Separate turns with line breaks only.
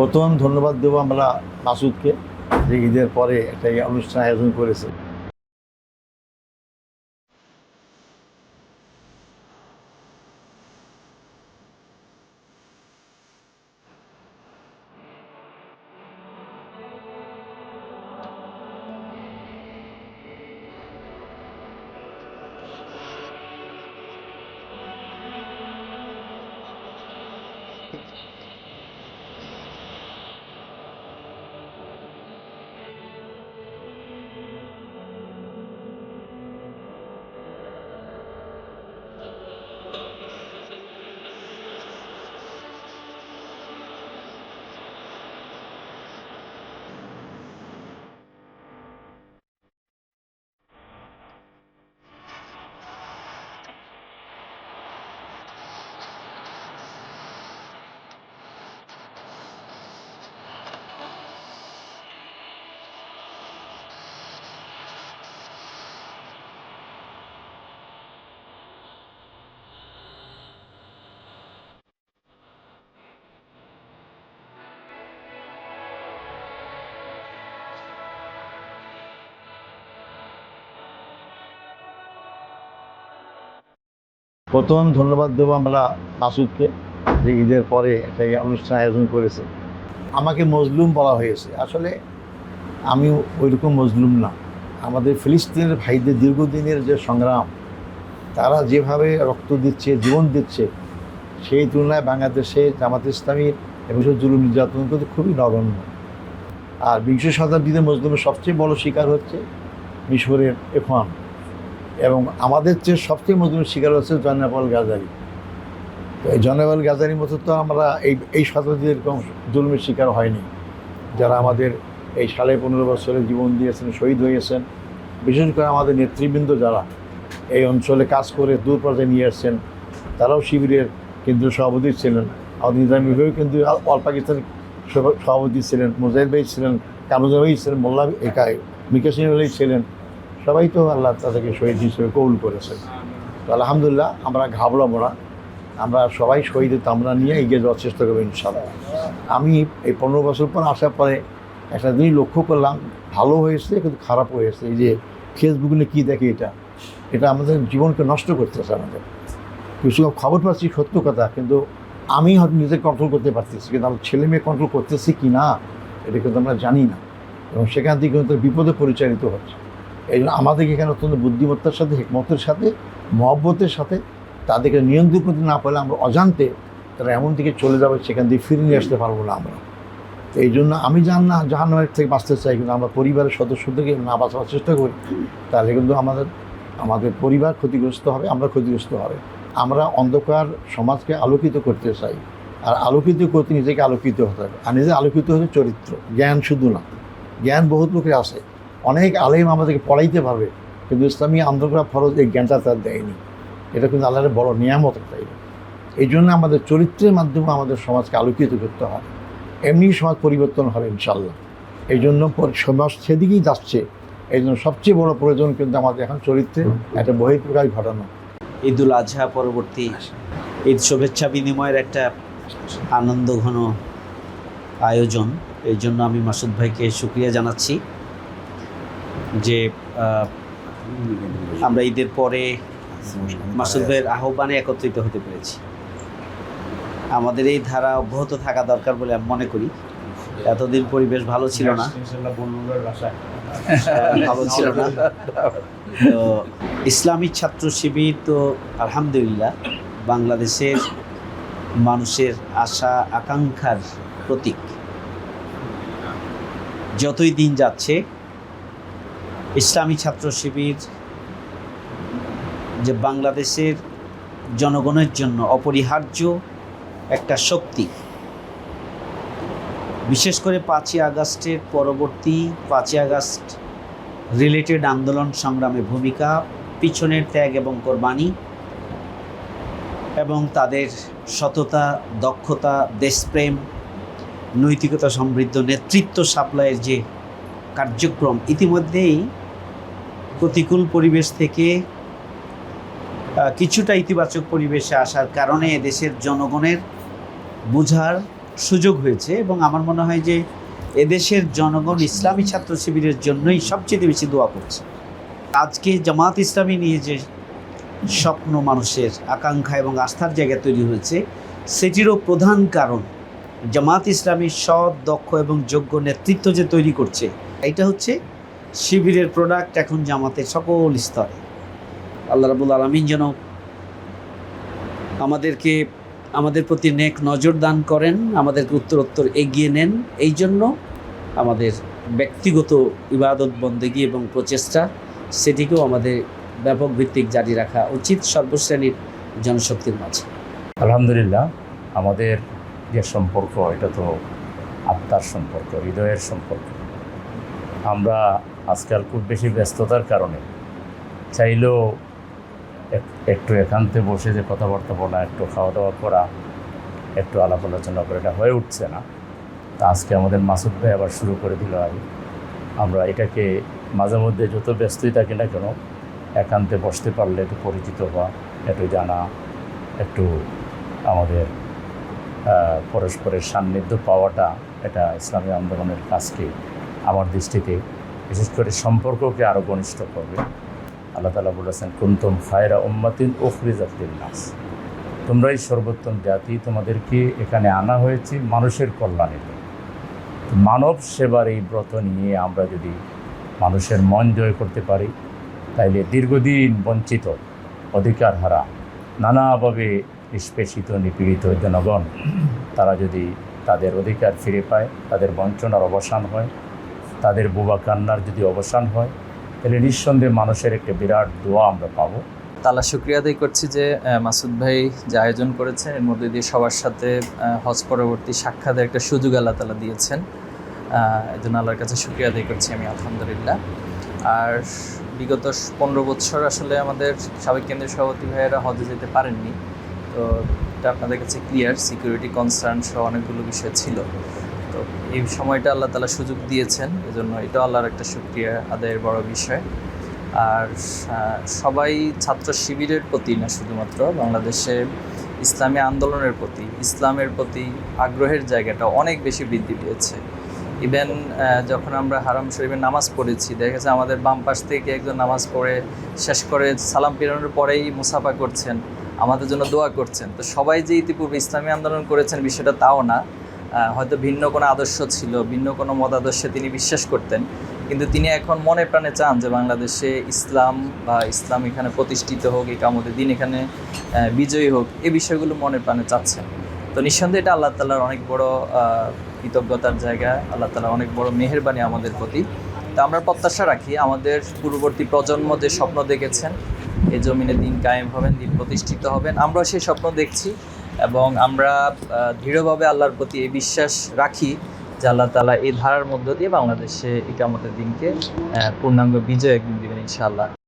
প্রথম ধন্যবাদ দেবো আমরা মাসুদকে যে ঈদের পরে একটা অনুষ্ঠান আয়োজন করেছে। প্রথম ধন্যবাদ দেবো আমরা মাসুদকে যে ঈদের পরে একটা অনুষ্ঠান আয়োজন করেছে। আমাকে মজলুম বলা হয়েছে। আসলে আমি ওইরকম মজলুম না। আমাদের ফিলিস্তিনের ভাইদের দীর্ঘদিনের যে সংগ্রাম, তারা যেভাবে রক্ত দিচ্ছে, জীবন দিচ্ছে, সেই তুলনায় বাংলাদেশে জামাত ইসলামীর এবং জুলুম নির্যাতন কিন্তু খুবই নগণ্য। আর বিংশ শতাব্দীতে মজলুমের সবচেয়ে বড় শিকার হচ্ছে মিশরের এফান এবং আমাদের চেয়ে সবচেয়ে মজলুমের শিকার হচ্ছে জয়নাপাল গাজারি। তো এই জয়নাপাল গাজারির মতো তো আমরা এই এই শতাব্দীতে এরকম জুলুমের শিকার হয়নি। যারা আমাদের এই সাড়ে পনেরো বছরে জীবন দিয়েছেন, শহীদ হয়েছেন, বিশেষ করে আমাদের নেতৃবৃন্দ যারা এই অঞ্চলে কাজ করে দূর পর্যায়ে নিয়ে এসছেন তারাও শিবিরের কেন্দ্রীয় সভাপতি ছিলেন। আমাদের নিজামী বিভাগীয় কিন্তু অল পাকিস্তানের সভা- সভাপতি ছিলেন, মুজাহিদ ভাই ছিলেন, কামরুজ্জামান ভাই ছিলেন, মোল্লা একাই, মিকা সিং আলী ছিলেন সবাই তো আল্লাহ তাদেরকে শহীদ হিসেবে কবুল করেছে। তো আলহামদুলিল্লাহ, আমরা ঘাবড়াবো না। আমরা সবাই শহীদের তামরা নিয়ে এগিয়ে যাওয়ার চেষ্টা করব ইনশাল্লাহ আমি এই পনেরো বছর পর আসার পরে একটা জিনিস লক্ষ্য করলাম, ভালো হয়েছে কিন্তু খারাপ হয়েছে। এই যে ফেসবুকে কী দেখে এটা? এটা আমাদের জীবনকে নষ্ট করতেছে আমাদের। কিছু খবর পাচ্ছি, সত্য কথা, কিন্তু আমি হয়তো নিজে কন্ট্রোল করতে পারতেছি, কিন্তু আমার ছেলে মেয়ে কন্ট্রোল করতেছি কি না, এটা কিন্তু আমরা জানি না। এবং সেখান থেকে কিন্তু বিপদে পরিচালিত হচ্ছে। এই জন্য আমাদেরকে এখানে অত্যন্ত বুদ্ধিমত্তার সাথে, হিকমতের সাথে, মহব্বতের সাথে তাদেরকে নিয়ন্ত্রণ করতে না পারলে আমরা অজান্তে তারা এমন দিকে চলে যাবে, সেখান থেকে ফিরে নিয়ে আসতে পারব না আমরা। তো এই জন্য আমি জান না, জাহান্নামের থেকে বাঁচতে চাই, কিন্তু আমরা পরিবারের সদস্যদেরকে না বাঁচার চেষ্টা করি, তাহলে কিন্তু আমাদের আমাদের পরিবার ক্ষতিগ্রস্ত হবে, আমরা ক্ষতিগ্রস্ত হবে। আমরা অন্ধকার সমাজকে আলোকিত করতে চাই, আর আলোকিত করতে নিজেকে আলোকিত হতে হবে। আর নিজে আলোকিত হতে চরিত্র, জ্ঞান শুধু না। জ্ঞান বহুত লোকের আছে। অনেক আলেম আমাদেরকে পড়াইতে পারবে, কিন্তু ইসলামী আন্দোলন ফরজ এই জ্ঞানটা তার দেয়নি। এটা কিন্তু আল্লাহরের বড় নিয়ামত তাই এই জন্য আমাদের চরিত্রের মাধ্যমে আমাদের সমাজকে আলোকিত করতে হয়। এমনি সমাজ পরিবর্তন হবে ইনশাল্লাহ এই জন্য সমাজ সেদিকেই যাচ্ছে। এই জন্য সবচেয়ে বড় প্রয়োজন কিন্তু আমাদের এখন চরিত্রে একটা বহিঃপ্রকাশ ঘটানো।
ঈদুল আজহা পরবর্তী ঈদ শুভেচ্ছা বিনিময়ের একটা আনন্দ ঘন আয়োজন। এই জন্য আমি মাসুদ ভাইকে সুক্রিয়া জানাচ্ছি। যে আমরা ঈদের পরে মাসুদ ভাইয়ের আহ্বানে একত্রিত হতে পেরেছি। আমাদের এই ধারা অব্যাহত থাকা দরকার বলে আমি মনে করি। এতদিন পরিবেশ ভালো ছিল না। ভালো ছিল না। তো ইসলামী ছাত্র শিবির তো আলহামদুলিল্লাহ বাংলাদেশের মানুষের আশা আকাঙ্ক্ষার প্রতীক। যতই দিন যাচ্ছে ইসলামী ছাত্র শিবির যে বাংলাদেশের জনগণের জন্য অপরিহার্য একটা শক্তি। বিশেষ করে পাঁচই আগস্টের পরবর্তী পাঁচই আগস্ট রিলেটেড আন্দোলন সংগ্রামে ভূমিকা, পিছনের ত্যাগ এবং কোরবানি এবং তাদের সততা, দক্ষতা, দেশপ্রেম, নৈতিকতা সমৃদ্ধ নেতৃত্ব সাপ্লাইয়ের যে কার্যক্রম, ইতিমধ্যেই প্রতিকূল পরিবেশ থেকে কিছুটা ইতিবাচক পরিবেশে আসার কারণে দেশের জনগণের বোঝার সুযোগ হয়েছে এবং আমার মনে হয় যে এদেশের জনগণ ইসলামী ছাত্র শিবিরের জন্যই সবচেয়ে বেশি দোয়া করছে। আজকে জামাত ইসলামী নিয়ে যে স্বপ্ন মানুষের আকাঙ্ক্ষা এবং আস্থার জায়গা তৈরি হয়েছে, সেটিরও প্রধান কারণ জামাত ইসলামী সৎ, দক্ষ এবং যোগ্য নেতৃত্ব যে তৈরি করছে, এটা হচ্ছে শিবিরের প্রোডাক্ট এখন জামাতের সকল স্তরে। আল্লাহ রাবুল আলমিন যেন আমাদেরকে, আমাদের প্রতি নেক নজর দান করেন, আমাদেরকে উত্তরোত্তর এগিয়ে নেন, এই জন্য আমাদের ব্যক্তিগত ইবাদত, বন্দেগী এবং প্রচেষ্টা, সেটিকেও আমাদের ব্যাপক ভিত্তিক জারি রাখা উচিত সর্বশ্রেণীর জনশক্তির মাঝে।
আলহামদুলিল্লাহ, আমাদের যে সম্পর্ক, এটা তো আত্মার সম্পর্ক, হৃদয়ের সম্পর্ক। আমরা আজকাল খুব বেশি ব্যস্ততার কারণে। চাইলেও এক- একটু একান্তে বসে যে কথাবার্তা বলা, একটু খাওয়া দাওয়া করা, একটু আলাপ আলোচনা করে, এটা হয়ে উঠছে না। তা আজকে আমাদের মাসুদ ভাই আবার শুরু করে দিল আর। আমরা এটাকে মাঝে মধ্যে যত ব্যস্তই থাকি না কেন, একান্তে বসতে পারলে একটু পরিচিত হওয়া, একটু জানা, একটু আমাদের পরস্পরের সান্নিধ্য পাওয়াটা, এটা ইসলামী আন্দোলনের কাজকে আমার দৃষ্টিতে বিশেষ করে সম্পর্ককে আরও ঘনিষ্ঠ করবে। আল্লাহ তালা বলেছেন, কুন্তম খায়রা উম্মাতিন ওখরিজাতিল নাস তোমরাই সর্বোত্তম জাতি, তোমাদেরকে এখানে আনা হয়েছে মানুষের কল্যাণে মানব সেবার এই ব্রত নিয়ে আমরা যদি মানুষের মন জয় করতে পারি, তাইলে দীর্ঘদিন বঞ্চিত অধিকার হারা নানাভাবে নিষ্পেষিত, নিপীড়িত জনগণ, তারা যদি তাদের অধিকার ফিরে পায়, তাদের বঞ্চনার অবসান হয় তাদের বোবা কান্নার যদি অবসান হয় তাহলে নিঃসন্দেহে মানুষের একটা বিরাট দোয়া আমরা পাবো।
তালা শুক্রিয়া আদায় করছি যে মাসুদ ভাই যে আয়োজন করেছেন এর মধ্যে দিয়ে সবার সাথে হজ পরবর্তী সাক্ষাতের একটা সুযোগ আল্লাহ তালা দিয়েছেন। আহ, এই জন্য আল্লাহর কাছে শুক্রিয়া আদায় করছি আমি আলহামদুলিল্লাহ। আর বিগত পনেরো বছর আসলে আমাদের সাবেক কেন্দ্রীয় সভাপতি ভাইয়েরা হজে যেতে পারেননি। তো এটা আপনাদের কাছে ক্লিয়ার সিকিউরিটি কনসার্ন সহ অনেকগুলো বিষয় ছিল। এই সময়টা আল্লাহ তালা সুযোগ দিয়েছেন, এজন্য এটা আল্লাহর একটা শুক্রিয়া আদায়ের বড় বিষয়। আর সবাই ছাত্র শিবিরের প্রতি না শুধুমাত্র, বাংলাদেশে ইসলামী আন্দোলনের প্রতি, ইসলামের প্রতি আগ্রহের জায়গাটা অনেক বেশি বৃদ্ধি পেয়েছে। ইভেন যখন আমরা হারাম শরীফের নামাজ পড়েছি, দেখা গেছে আমাদের বাম পাশ থেকে একজন নামাজ পড়ে, শেষ করে সালাম পেরানোর পরেই মুসাফা করছেন, আমাদের জন্য দোয়া করছেন। তো সবাই যে ইতিপূর্বে ইসলামী আন্দোলন করেছেন, বিষয়টা তাও না। হয়তো ভিন্ন কোনো আদর্শ ছিল, ভিন্ন কোনো মতাদর্শে তিনি বিশ্বাস করতেন। কিন্তু তিনি এখন মনে প্রাণে চান যে বাংলাদেশে ইসলাম বা ইসলাম এখানে প্রতিষ্ঠিত হোক, এই একামতের দিন এখানে বিজয়ী হোক এই বিষয়গুলো মনে প্রাণে চাচ্ছেন। তো নিঃসন্দেহে এটা আল্লাহ তালার অনেক বড় কৃতজ্ঞতার জায়গা, আল্লাহ তালা অনেক বড় মেহেরবানি আমাদের প্রতি। তো আমরা প্রত্যাশা রাখি আমাদের পূর্ববর্তী প্রজন্ম যে স্বপ্ন দেখেছেন এই জমিনে দিন কায়েম হবেন, দিন প্রতিষ্ঠিত হবেন। আমরাও সেই স্বপ্ন দেখছি। এবং আমরা দৃঢ়ভাবে আল্লাহর প্রতি এই বিশ্বাস রাখি যে আল্লাহ তালা এই ধারার মধ্য দিয়ে বাংলাদেশে ইকামতের দিনকে পূর্ণাঙ্গ বিজয় একদিন দেবেন ইনশাআল্লাহ।